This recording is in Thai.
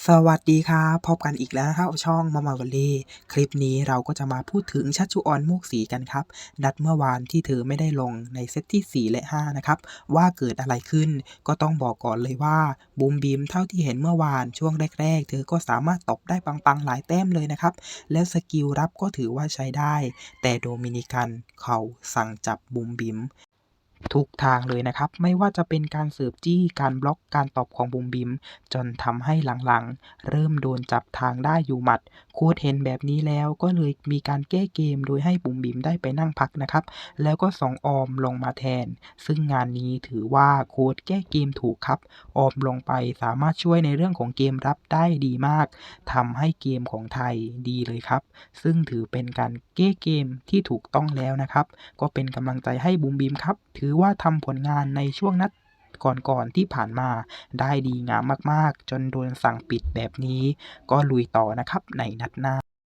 สวัสดีครับพบกันอีกแล้วนะครับช่องมามาวัลเล่คลิปนี้เราก็จะมาพูดถึงชัชชุออนโมกศรีกันครับ นัดเมื่อวานที่เธอไม่ได้ลงในเซตที่ 4 และ 5 นะครับ ว่าเกิดอะไรขึ้น ก็ต้องบอกก่อนเลยว่าบูมบีมเท่าที่เห็นเมื่อวานช่วงแรก ๆ เธอก็สามารถตบได้ปังๆ หลายแต้มเลยนะครับ แล้วสกิลรับก็ถือว่าใช้ได้ แต่โดมินิกันเขาสั่งจับบูมบิม ทุกทางเลยนะครับ ไม่ว่าจะเป็นการเสิร์ฟจี้การบล็อกการตอบของบุมบิม จนทำให้หลังๆ เริ่มโดนจับทางได้อยู่หมัดโค้ชเห็นแบบนี้แล้วก็เลยมีการแก้เกมโดยให้บุมบิมได้ไปนั่งพักนะครับ แล้วก็ส่งออมลงมาแทน ซึ่งงานนี้ถือว่าโค้ชแก้เกมถูกครับ ออมลงไปสามารถช่วยในเรื่องของเกมรับได้ดีมากทำให้เกมของไทยดีเลยครับ ซึ่งถือเป็นการแก้เกมที่ถูกต้องแล้วนะครับ ก็เป็นกำลังใจให้บูมบีมครับ ถือว่าทำผลงานในช่วงนัด ก่อนๆที่ผ่านมาได้ดีงามมากๆ จนโดนสั่งปิดแบบนี้ ก็ลุยต่อนะครับในนัดหน้า